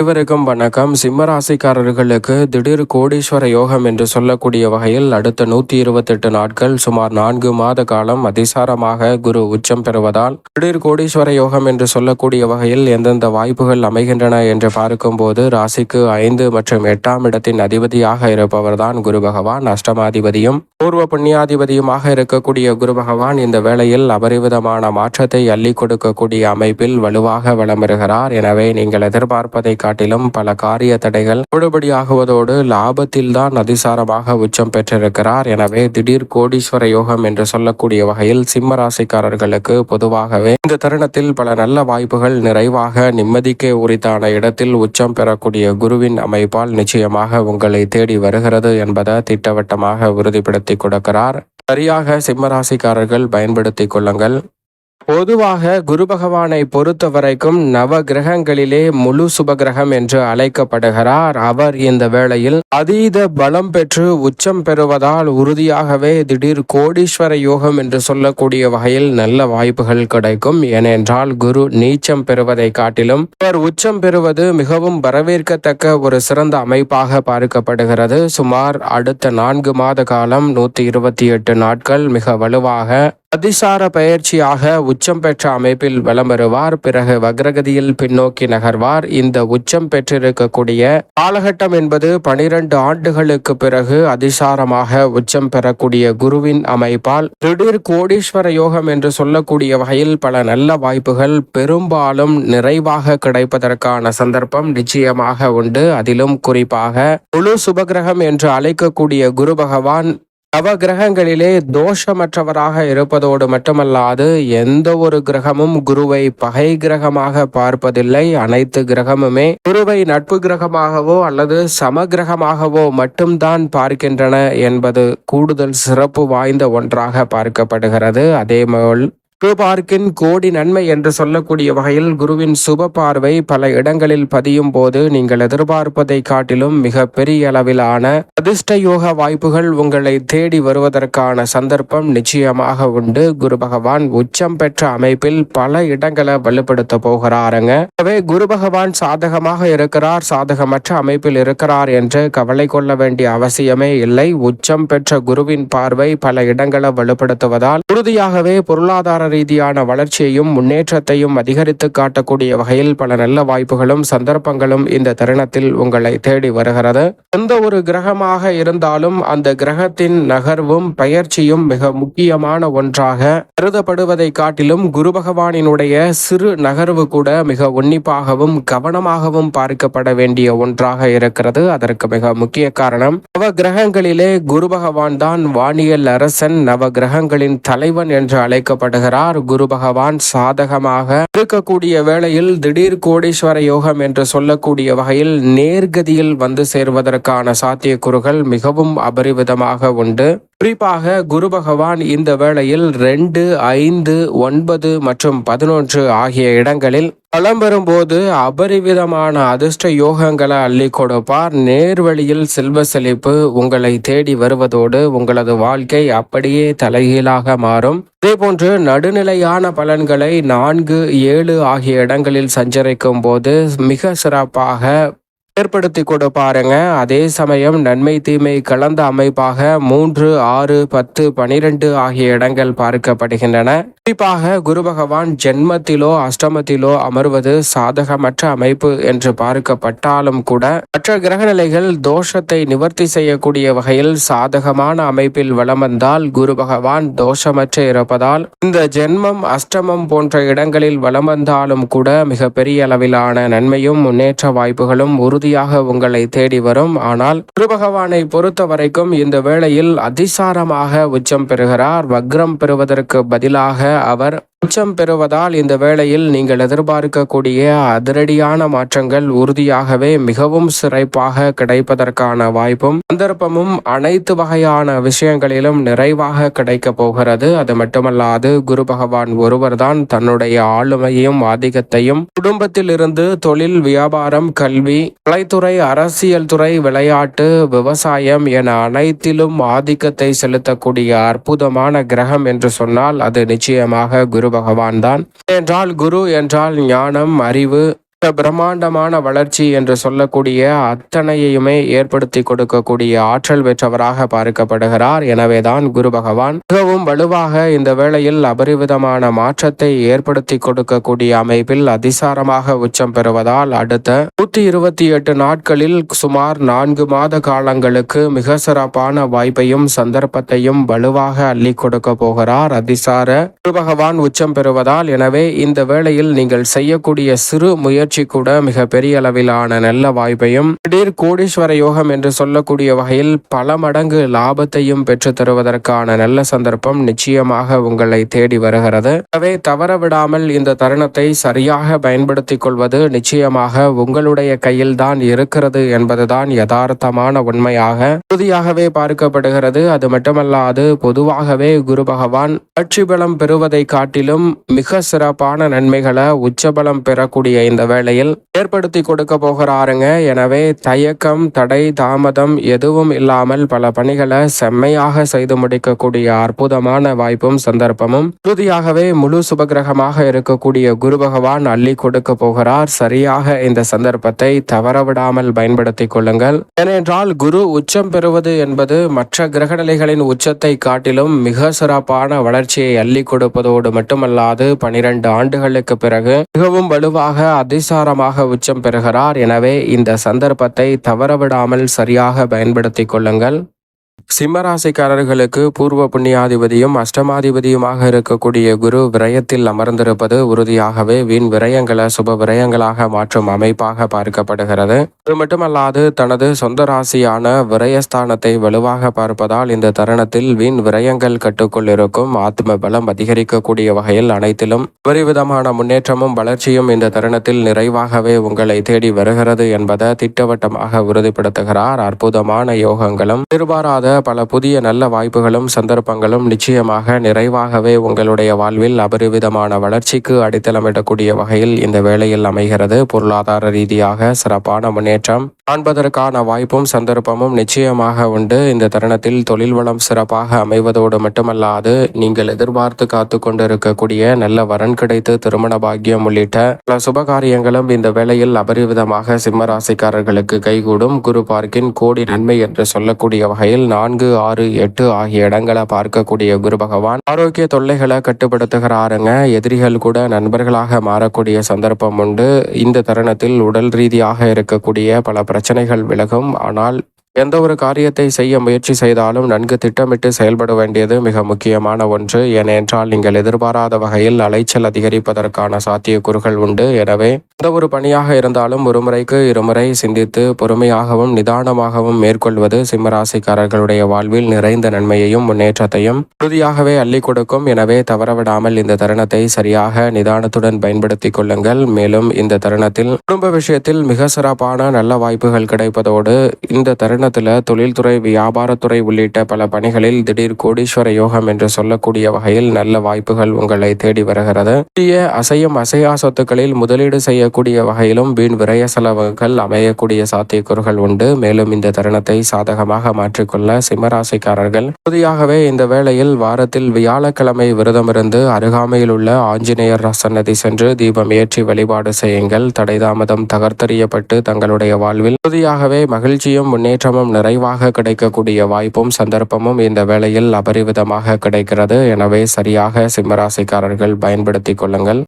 அனைவருக்கும் வணக்கம். சிம்மராசிக்காரர்களுக்கு திடீர் கோடீஸ்வர யோகம் என்று சொல்லக்கூடிய வகையில் அடுத்த நூத்தி இருபத்தெட்டு நாட்கள் சுமார் நான்கு மாத காலம் அதிசாரமாக குரு உச்சம் பெறுவதால் திடீர் கோடீஸ்வர யோகம் என்று சொல்லக்கூடிய வகையில் எந்தெந்த வாய்ப்புகள் அமைகின்றன என்று பார்க்கும்போது ராசிக்கு ஐந்து மற்றும் எட்டாம் இடத்தின் அதிபதியாக இருப்பவர்தான் குரு பகவான் அஷ்டமாதிபதியும் பூர்வ புண்ணியாதிபதியுமாக இருக்கக்கூடிய குரு பகவான் இந்த வேளையில் அபரிவிதமான மாற்றத்தை அள்ளி கொடுக்கக்கூடிய அமைப்பில் வலுவாக வளம் எனவே நீங்கள் எதிர்பார்ப்பதை காட்டிலும் பல காரிய தடைகள் முழுபடியாகுவதோடு லாபத்தில் தான் அதிசாரமாக உச்சம் பெற்றிருக்கிறார். எனவே திடீர் கோடீஸ்வர யோகம் என்று சொல்லக்கூடிய வகையில் சிம்ம ராசிக்காரர்களுக்கு பொதுவாகவே இந்த தருணத்தில் பல நல்ல வாய்ப்புகள் நிறைவாக நிம்மதிக்கே உரித்தான இடத்தில் உச்சம் பெறக்கூடிய குருவின் அமைப்பால் நிச்சயமாக உங்களை தேடி வருகிறது என்பதை திட்டவட்டமாக உறுதிப்படுத்தி கொடுக்கிறார். சரியாக சிம்மராசிக்காரர்கள் பயன்படுத்திக் கொள்ளுங்கள். பொதுவாக குரு பகவானை பொறுத்த வரைக்கும் நவ கிரகங்களிலே முழு சுபகிரகம் என்று அழைக்கப்படுகிறார். அவர் இந்த வேளையில் அதீத பலம் பெற்று உச்சம் பெறுவதால் உறுதியாகவே திடீர் கோடீஸ்வர யோகம் என்று சொல்லக்கூடிய வகையில் நல்ல வாய்ப்புகள் கிடைக்கும். ஏனென்றால் குரு நீச்சம் பெறுவதை காட்டிலும் அவர் உச்சம் பெறுவது மிகவும் வரவேற்கத்தக்க ஒரு சிறந்த அமைப்பாக பார்க்கப்படுகிறது. சுமார் அடுத்த நான்கு மாத காலம் நூத்தி இருபத்தி எட்டு நாட்கள் மிக வலுவாக அதிசார பயிற்சியாக உச்சம் பெற்ற அமைப்பில் வலம் வருவார் பிறகு வக்ரகதியில் பின்னோக்கி நகர்வார். இந்த உச்சம் பெற்றிருக்கக்கூடிய காலகட்டம் என்பது பனிரெண்டு ஆண்டுகளுக்கு பிறகு அதிசாரமாக உச்சம் பெறக்கூடிய குருவின் அமைப்பால் திடீர் கோடீஸ்வர யோகம் என்று சொல்லக்கூடிய வகையில் பல நல்ல வாய்ப்புகள் பெரும்பாலும் நிறைவாக கிடைப்பதற்கான சந்தர்ப்பம் நிச்சயமாக உண்டு. அதிலும் குறிப்பாக முழு சுபகிரகம் என்று அழைக்கக்கூடிய குரு பகவான் நவ கிரகங்களிலே தோஷமற்றவராக இருப்பதோடு மட்டுமல்லாது எந்த ஒரு கிரகமும் குருவை பகை கிரகமாக பார்ப்பதில்லை. அனைத்து கிரகமுமே குருவை நட்பு கிரகமாகவோ அல்லது சம கிரகமாகவோ மட்டும்தான் பார்க்கின்றன என்பது கூடுதல் சிறப்பு வாய்ந்த ஒன்றாக பார்க்கப்படுகிறது. அதேபோல் பார்க்கின் கோடி நன்மை என்று சொல்லக்கூடிய வகையில் குருவின் சுப பார்வை பல இடங்களில் பதியும் போது நீங்கள் எதிர்பார்ப்பதை காட்டிலும் மிக பெரிய அளவிலான அதிர்ஷ்ட யோக வாய்ப்புகள் உங்களை தேடி வருவதற்கான சந்தர்ப்பம் நிச்சயமாக உண்டு. குரு பகவான் உச்சம் பெற்ற அமைப்பில் பல இடங்களை வலுப்படுத்த போகிறாருங்க. எனவே குரு பகவான் சாதகமாக இருக்கிறார் சாதகமற்ற அமைப்பில் இருக்கிறார் என்று கவலை கொள்ள வேண்டிய அவசியமே இல்லை. உச்சம் பெற்ற குருவின் பார்வை பல இடங்களை வலுப்படுத்துவதால் உறுதியாகவே பொருளாதார ரீதியான வளர்ச்சியையும் முன்னேற்றத்தையும் அதிகரித்து காட்டக்கூடிய வகையில் பல நல்ல வாய்ப்புகளும் சந்தர்ப்பங்களும் இந்த தருணத்தில் உங்களை தேடி வருகிறது. எந்த ஒரு கிரகமாக இருந்தாலும் அந்த கிரகத்தின் நகர்வும் பயிற்சியும் மிக முக்கியமான ஒன்றாக கருதப்படுவதை காட்டிலும் குரு பகவானினுடைய சிறு நகர்வு கூட மிக உன்னிப்பாகவும் கவனமாகவும் பார்க்கப்பட வேண்டிய ஒன்றாக இருக்கிறது. அதற்கு மிக முக்கிய காரணம் நவ கிரகங்களிலே குரு பகவான் தான் வானியல் அரசன். நவ கிரகங்களின் தலைவன் என்று அழைக்கப்படுகிறார். குரு பகவான் சாதகமாக இருக்கக்கூடிய வேளையில் திடீர் கோடீஸ்வர யோகம் என்று சொல்லக்கூடிய வகையில் நேர்கதியில் வந்து சேர்வதற்கான சாத்தியக்கூறுகள் மிகவும் அபரிவிதமாக உண்டு. குறிப்பாக குரு பகவான் இந்த வேளையில் ரெண்டு ஐந்து ஒன்பது மற்றும் பதினொன்று ஆகிய இடங்களில் பலம் போது அபரிவிதமான அதிர்ஷ்ட யோகங்களை அள்ளி கொடுப்பார். நேர்வழியில் செல்வ செழிப்பு உங்களை தேடி வருவதோடு உங்களது வாழ்க்கை அப்படியே தலைகீழாக மாறும். இதேபோன்று நடுநிலையான பலன்களை நான்கு ஏழு ஆகிய இடங்களில் சஞ்சரிக்கும் போது மிக சிறப்பாக ஏற்படுத்தி கொடுப்பாருங்க அதே சமயம் நன்மை தீமை கலந்த அமைப்பாக மூன்று ஆறு பத்து பனிரெண்டு ஆகிய இடங்கள் பார்க்கப்படுகின்றன. குறிப்பாக குரு பகவான் ஜென்மத்திலோ அஷ்டமத்திலோ அமர்வது சாதகமற்ற அமைப்பு என்று பார்க்கப்பட்டாலும் கூட மற்ற கிரகநிலைகள் தோஷத்தை நிவர்த்தி செய்யக்கூடிய வகையில் சாதகமான அமைப்பில் வலம் வந்தால் குரு பகவான் தோஷமற்ற இருப்பதால் இந்த ஜென்மம் அஷ்டமம் போன்ற இடங்களில் வளம் வந்தாலும் கூட மிக பெரிய அளவிலான நன்மையும் முன்னேற்ற வாய்ப்புகளும் உறுதி உறுதியாக உங்களை தேடி வரும். ஆனால் குருபகவானை பொறுத்த வரைக்கும் இந்த வேளையில் அதிசாரமாக உச்சம் பெறுகிறார். வக்ரம் பெறுவதற்கு பதிலாக அவர் உச்சம் பெறுவதால் இந்த வேளையில் நீங்கள் எதிர்பார்க்கக்கூடிய அதிரடியான மாற்றங்கள் உறுதியாகவே மிகவும் சிறப்பாக கிடைப்பதற்கான வாய்ப்பும் சந்தர்ப்பமும் அனைத்து வகையான விஷயங்களிலும் நிறைவாக கிடைக்க போகிறது. அது மட்டுமல்லாது குரு பகவான் ஒருவர்தான் தன்னுடைய ஆளுமையும் ஆதிக்கத்தையும் குடும்பத்தில் இருந்து தொழில் வியாபாரம் கல்வி கலைத்துறை அரசியல் துறை விளையாட்டு விவசாயம் என அனைத்திலும் ஆதிக்கத்தை செலுத்தக்கூடிய அற்புதமான கிரகம் என்று சொன்னால் அது நிச்சயமாக குரு பகவான் தான் என்றால் குரு என்றால் ஞானம் அறிவு பிரம்மாண்டமான வளர்ச்சி என்று சொல்லக்கூடிய அத்தனையுமே ஏற்படுத்தி கொடுக்கக்கூடிய ஆற்றல் பெற்றவராக பார்க்கப்படுகிறார். எனவேதான் குரு பகவான் மிகவும் வலுவாக இந்த வேளையில் அபரிவிதமான மாற்றத்தை ஏற்படுத்தி கொடுக்கக்கூடிய அமைப்பில் அதிசாரமாக உச்சம் பெறுவதால் அடுத்த நூத்தி இருபத்தி எட்டு நாட்களில் சுமார் நான்கு மாத காலங்களுக்கு மிக சிறப்பான வாய்ப்பையும் சந்தர்ப்பத்தையும் வலுவாக அள்ளி கொடுக்க போகிறார். அதிசார குரு பகவான் உச்சம் பெறுவதால் எனவே இந்த வேளையில் நீங்கள் செய்யக்கூடிய சிறு முயற்சி கூட மிக பெரிய அளவிலான நல்ல வாய்ப்பையும் திடீர் கோடீஸ்வர யோகம் என்று சொல்லக்கூடிய வகையில் பல மடங்கு லாபத்தையும் பெற்று தருவதற்கான நல்ல சந்தர்ப்பம் நிச்சயமாக உங்களை தேடி வருகிறது. எனவே தவற விடாமல் இந்த தருணத்தை சரியாக பயன்படுத்திக் கொள்வது நிச்சயமாக உங்களுடைய கையில் தான் இருக்கிறது என்பதுதான் யதார்த்தமான உண்மையாக உறுதியாகவே பார்க்கப்படுகிறது. அது மட்டுமல்லாது பொதுவாகவே குரு பகவான் ஆட்சி பலம் பெறுவதை காட்டிலும் மிக சிறப்பான நன்மைகளை உச்சபலம் பெறக்கூடிய இந்த வேளையில் ஏற்படுத்தி கொடுக்க போகிறாருங்க. எனவே தயக்கம் தடை தாமதம் எதுவும் இல்லாமல் பல பணிகளை செம்மையாக செய்து முடிக்கக்கூடிய அற்புதமான வாய்ப்பும் சந்தர்ப்பமும் உறுதியாகவே முழு சுபகிரகமாக இருக்கக்கூடிய குரு பகவான் அள்ளி கொடுக்க போகிறார். சரியாக இந்த சந்தர்ப்பத்தை தவறவிடாமல் பயன்படுத்திக் கொள்ளுங்கள். ஏனென்றால் குரு உச்சம் பெறுவது என்பது மற்ற கிரகநிலைகளின் உச்சத்தை காட்டிலும் மிக சிறப்பான வளர்ச்சியை அள்ளி கொடுப்பதோடு மட்டுமல்லாது பனிரெண்டு ஆண்டுகளுக்கு பிறகு மிகவும் வலுவாக அதிசாரமாக உச்சம் பெறுகிறார். எனவே இந்த சந்தர்ப்பத்தை தவறவிடாமல் சரியாக பயன்படுத்தி கொள்ளுங்கள். சிம்மராசிக்காரர்களுக்கு பூர்வ புண்ணியாதிபதியும் அஷ்டமாதிபதியுமாக இருக்கக்கூடிய குரு விரயத்தில் அமர்ந்திருப்பது உறுதியாகவே வீண் விரயங்களை சுப விரயங்களாக மாற்றும் அமைப்பாக பார்க்கப்படுகிறது. அது மட்டுமல்லாது தனது சொந்த ராசியான விரயஸ்தானத்தை வலுவாக பார்ப்பதால் இந்த தருணத்தில் வீண் விரயங்கள் கட்டுக்குள் இருக்கும் ஆத்ம பலம் அதிகரிக்கக்கூடிய வகையில் அனைத்திலும் விதமான முன்னேற்றமும் வளர்ச்சியும் இந்த தருணத்தில் நிறைவாகவே உங்களை தேடி வருகிறது என்பதை திட்டவட்டமாக உறுதிப்படுத்துகிறார். அற்புதமான யோகங்களும் எதிர்பாராத பல புதிய நல்ல வாய்ப்புகளும் சந்தர்ப்பங்களும் நிச்சயமாக நிறைவாகவே உங்களுடைய வாழ்வில் அபரிவிதமான வளர்ச்சிக்கு அடித்தளமிடக்கூடிய வகையில் இந்த வேளையில் அமைகிறது. பொருளாதார ரீதியாக சிறப்பான முன்னேற்றம். காண்பதற்கான வாய்ப்பும் சந்தர்ப்பமும் நிச்சயமாக உண்டு. இந்த தருணத்தில் தொழில் வளம் சிறப்பாக அமைவதோடு மட்டுமல்லாது நீங்கள் எதிர்பார்த்து காத்து கொண்டிருக்கக்கூடிய நல்ல வரன் கிடைத்து திருமண பாக்கியம் உள்ளிட்ட பல சுபகாரியங்களும் இந்த வேளையில் அபரிவிதமாக சிம்மராசிக்காரர்களுக்கு கைகூடும். குரு பார்க்கின் கோடி நன்மை என்று சொல்லக்கூடிய வகையில் நான்கு ஆறு எட்டு ஆகிய இடங்களை பார்க்கக்கூடிய குரு பகவான் ஆரோக்கிய தொல்லைகளை கட்டுப்படுத்துகிறாருங்க. எதிரிகள் கூட நண்பர்களாக மாறக்கூடிய சந்தர்ப்பம் உண்டு. இந்த தருணத்தில் உடல் ரீதியாக இருக்கக்கூடிய பல பிரச்சனைகள் விலகும். ஆனால் எந்த ஒரு காரியத்தை செய்ய முயற்சி செய்தாலும் நன்கு திட்டமிட்டு செயல்பட வேண்டியது மிக முக்கியமான ஒன்று. ஏனென்றால் நீங்கள் எதிர்பாராத வகையில் அலைச்சல் அதிகரிப்பதற்கான சாத்தியக்கூறுகள் உண்டு. எனவே எந்த ஒரு பணியாக இருந்தாலும் ஒரு முறைக்கு இருமுறை சிந்தித்து பொறுமையாகவும் நிதானமாகவும் மேற்கொள்வது சிம்மராசிக்காரர்களுடைய வாழ்வில் நிறைந்த நன்மையையும் முன்னேற்றத்தையும் உறுதியாகவே அள்ளி கொடுக்கும். எனவே தவறவிடாமல் இந்த தருணத்தை சரியாக நிதானத்துடன் பயன்படுத்திக் கொள்ளுங்கள். மேலும் இந்த தருணத்தில் குடும்ப விஷயத்தில் மிக சிறப்பான நல்ல வாய்ப்புகள் கிடைப்பதோடு இந்த தருணத்தில் தொழில்துறை வியாபாரத்துறை உள்ளிட்ட பல பணிகளில் திடீர் கோடீஸ்வர யோகம் என்று சொல்லக்கூடிய வகையில் நல்ல வாய்ப்புகள் உங்களை தேடி வருகிறது. புதிய அசையும் அசையா சொத்துக்களில் முதலீடு செய்ய செய்யக்கூடிய வகையிலும் வீண் விரய செலவுகள் அமையக்கூடிய சாத்தியக்கூறுகள் உண்டு. மேலும் இந்த தருணத்தை சாதகமாக மாற்றிக்கொள்ள சிம்மராசிக்காரர்கள் உறுதியாகவே இந்த வேளையில் வாரத்தில் வியாழக்கிழமை விரதமிருந்து அருகாமையில் உள்ள ஆஞ்சநேயர் சன்னதி சென்று தீபம் ஏற்றி வழிபாடு செய்யுங்கள். தடைதாமதம் தகர்த்தறியப்பட்டு தங்களுடைய வாழ்வில் உறுதியாகவே மகிழ்ச்சியும் முன்னேற்றமும் நிறைவாக கிடைக்கக்கூடிய வாய்ப்பும் சந்தர்ப்பமும் இந்த வேளையில் அபரிவிதமாக கிடைக்கிறது. எனவே சரியாக சிம்மராசிக்காரர்கள் பயன்படுத்திக் கொள்ளுங்கள்.